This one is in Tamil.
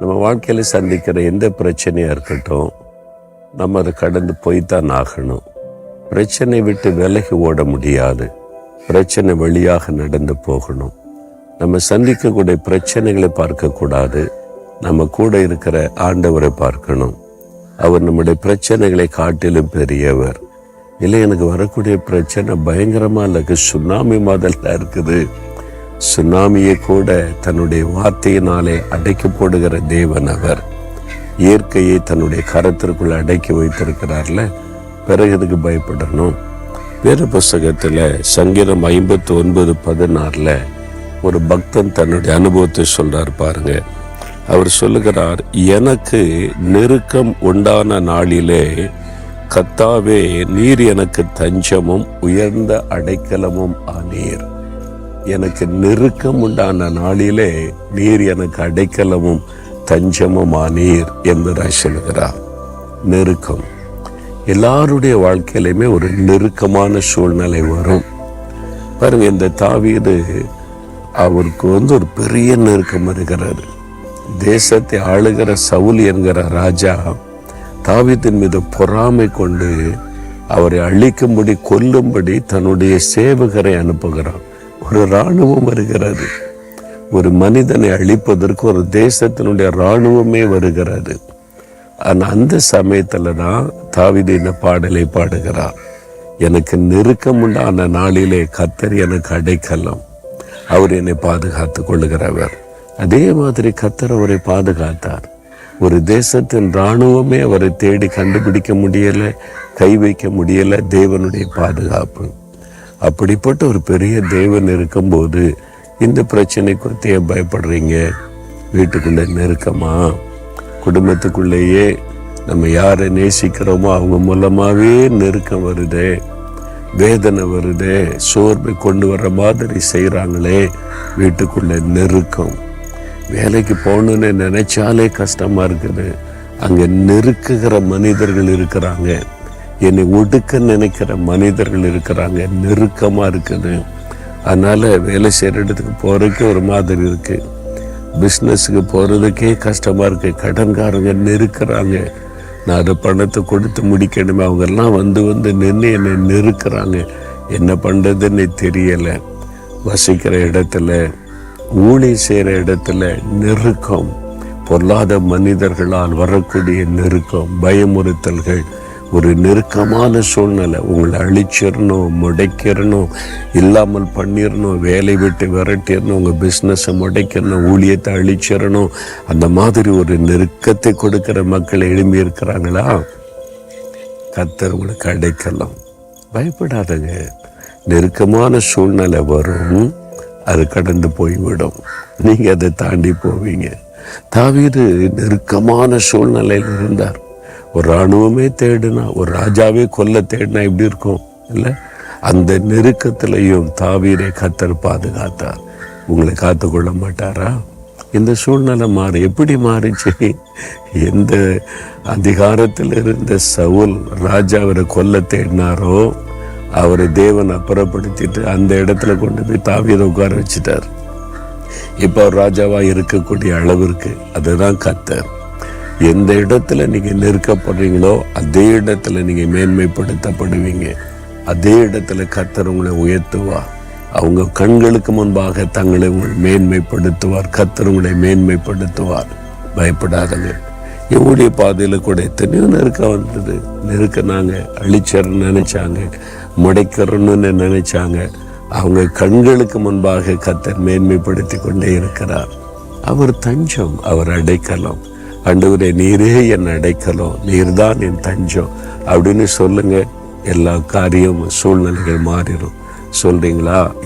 நம்ம வாழ்க்கையில் சந்திக்கிற எந்த பிரச்சனையாக இருக்கட்டும் நம்ம அதை கடந்து போய்த்தான் ஆகணும். பிரச்சனை விட்டு விலகி ஓட முடியாது. பிரச்சனை வழியாக நடந்து போகணும். நம்ம சந்திக்கக்கூடிய பிரச்சனைகளை பார்க்கக்கூடாது நம்ம கூட இருக்கிற ஆண்டவரை பார்க்கணும். அவர் நம்முடைய பிரச்சனைகளை காட்டிலும் பெரியவர். இல்லை எனக்கு வரக்கூடிய பிரச்சனை பயங்கரமாக இல்லை சுனாமி மாதிரிலாம் இருக்குது. சுனாமியை கூட தன்னுடைய வார்த்தையினாலே அடைக்கி போடுகிற தேவன் அவர் இயற்கையை தன்னுடைய கரத்திற்குள் அடக்கி வைத்திருக்கிறார்ல பிறகு எதுக்கு பயப்படணும்? வேறு புஸ்தகத்தில் சங்கீதம் ஐம்பத்தி ஒன்பது பதினாறில் ஒரு பக்தன் தன்னுடைய அனுபவத்தை சொல்றார் பாருங்க. அவர் சொல்லுகிறார் எனக்கு நெருக்கம் உண்டான நாளிலே கத்தாவே நீர் எனக்கு தஞ்சமும் உயர்ந்த அடைக்கலமும் ஆனீர். எனக்கு நெருக்கம் உண்டான நாளிலே நீர் எனக்கு அடைக்கலமும் தஞ்சமும் ஆனீர் என்பதாய் சொல்கிறார் நெருக்கம். எல்லாருடைய வாழ்க்கையிலுமே ஒரு நெருக்கமான சூழ்நிலை வரும். பாருங்க இந்த தாவீது அவருக்கு வந்து ஒரு பெரிய நெருக்கம் இருக்கிறாரு தேசத்தை ஆளுகிற சவுல் என்கிற ராஜா தாவீதின் மீது பொறாமை கொண்டு அவரை அழிக்கும்படி கொல்லும்படி தன்னுடைய சேவகரை அனுப்புகிறான். ஒரு இராணுவம் வருகிறது. ஒரு மனிதனை அழிப்பதற்கு ஒரு தேசத்தினுடைய இராணுவமே வருகிறது. ஆனால் அந்த சமயத்தில் தான் தாவீது இந்த பாடலை பாடுகிறார். எனக்கு நெருக்கம் உண்டான நாளிலே கத்தர் எனக்கு அடைக்கலம். அவர் என்னை பாதுகாத்து கொள்ளுகிறவர். அதே மாதிரி கத்தர் அவரை பாதுகாத்தார். ஒரு தேசத்தின் இராணுவமே அவரை தேடி கண்டுபிடிக்க முடியலை கை வைக்க முடியலை தேவனுடைய பாதுகாப்பு. அப்படிப்பட்ட ஒரு பெரிய தேவன் இருக்கும்போது இந்த பிரச்சனை குறித்து ஏன் பயப்படுறீங்க? வீட்டுக்குள்ளே நெருக்கமா? குடும்பத்துக்குள்ளேயே நம்ம யாரை நேசிக்கிறோமோ அவங்க மூலமாகவே நெருக்கம் வருதே வேதனை வருதே சோர்வை கொண்டு வர்ற மாதிரி செய்கிறாங்களே வீட்டுக்குள்ளே நெருக்கம். வேலைக்கு போகணுன்னு நினைச்சாலே கஷ்டமாக இருக்குது. அங்கே நெருக்குகிற மனிதர்கள் இருக்கிறாங்க. என்னை ஒடுக்க நினைக்கிற மனிதர்கள் இருக்கிறாங்க நெருக்கமாக இருக்குது. அதனால் வேலை செய்கிற இடத்துக்கு போகிறதுக்கு ஒரு மாதிரி இருக்குது பிஸ்னஸுக்கு போகிறதுக்கே கஷ்டமாக இருக்குது கடன்காரங்க நெருக்கிறாங்க. நான் அதை பணத்தை கொடுத்து முடிக்கணுமே. அவங்கெல்லாம் வந்து வந்து நின்று என்னை நெருக்கிறாங்க. என்ன பண்ணுறதுன்னு தெரியலை. வசிக்கிற இடத்துல ஊழி செய்கிற இடத்துல நெருக்கம். பொல்லாத மனிதர்களால் வரக்கூடிய நெருக்கம் பயமுறுத்தல்கள் ஒரு நெருக்கமான சூழ்நிலை. உங்களை அழிச்சிடணும் முடைக்கிறணும் இல்லாமல் பண்ணிடணும் வேலை விட்டு விரட்டிடணும் உங்கள் பிஸ்னஸை முடைக்கணும் ஊழியத்தை அழிச்சிடணும். அந்த மாதிரி ஒரு நெருக்கத்தை கொடுக்குற மக்கள் எழும்பி இருக்கிறாங்களா? கத்தர் உங்களுக்கு அடைக்கலாம் பயப்படாதங்க. நெருக்கமான சூழ்நிலை வரும் அது கடந்து போய்விடும். நீங்கள் அதை தாண்டி போவீங்க. தாவீது நெருக்கமான சூழ்நிலையில் இருந்தார். ஒரு இராணுவமே தேடினா ஒரு ராஜாவே கொல்ல தேடினா எப்படி இருக்கும்? இல்லை? அந்த நெருக்கத்திலையும் தாவீரை கத்தர் பாதுகாத்தார். உங்களை காத்துக்கொள்ள மாட்டாரா? இந்த சூழ்நிலை மாறி எப்படி மாறிச்சு? எந்த அதிகாரத்தில் இருந்த சவுல் ராஜா அவரை கொல்ல தேடினாரோ அவரை தேவன் அப்புறப்படுத்திட்டு அந்த இடத்துல கொண்டு போய் தாவீரை உட்கார வச்சுட்டார். இப்போ அவர் ராஜாவா இருக்கக்கூடிய அளவிற்கு அதுதான் கத்தர் எந்த இடத்துல நீங்க நெருக்கப்படுறீங்களோ அதே இடத்துல நீங்க மேன்மைப்படுத்தப்படுவீங்க. அதே இடத்துல கத்தர் உங்களை உயர்த்துவார். அவங்க கண்களுக்கு முன்பாக தங்களை மேன்மைப்படுத்துவார். கத்தர் உங்களை மேன்மைப்படுத்துவார். பயப்படாதங்க. எவ்வளோ பாதையில் கூட எத்தனையோ நெருக்க வந்தது. நெருக்கினாங்க அழிச்சர்னு நினைச்சாங்க. முடைக்கிறன்னு நினைச்சாங்க. அவங்க கண்களுக்கு முன்பாக கத்தர் மேன்மைப்படுத்தி கொண்டே இருக்கிறார். அவர் தஞ்சம் அவர் அடைக்கலம். ஆண்டவரே நீரே என் அடைக்கலம் நீர்தான் என் தஞ்சம். அப்படின்னு சொல்லுங்க. எல்லா காரியமும் சூழ்நிலைகள் மாறிடும். சொல்றீங்களா?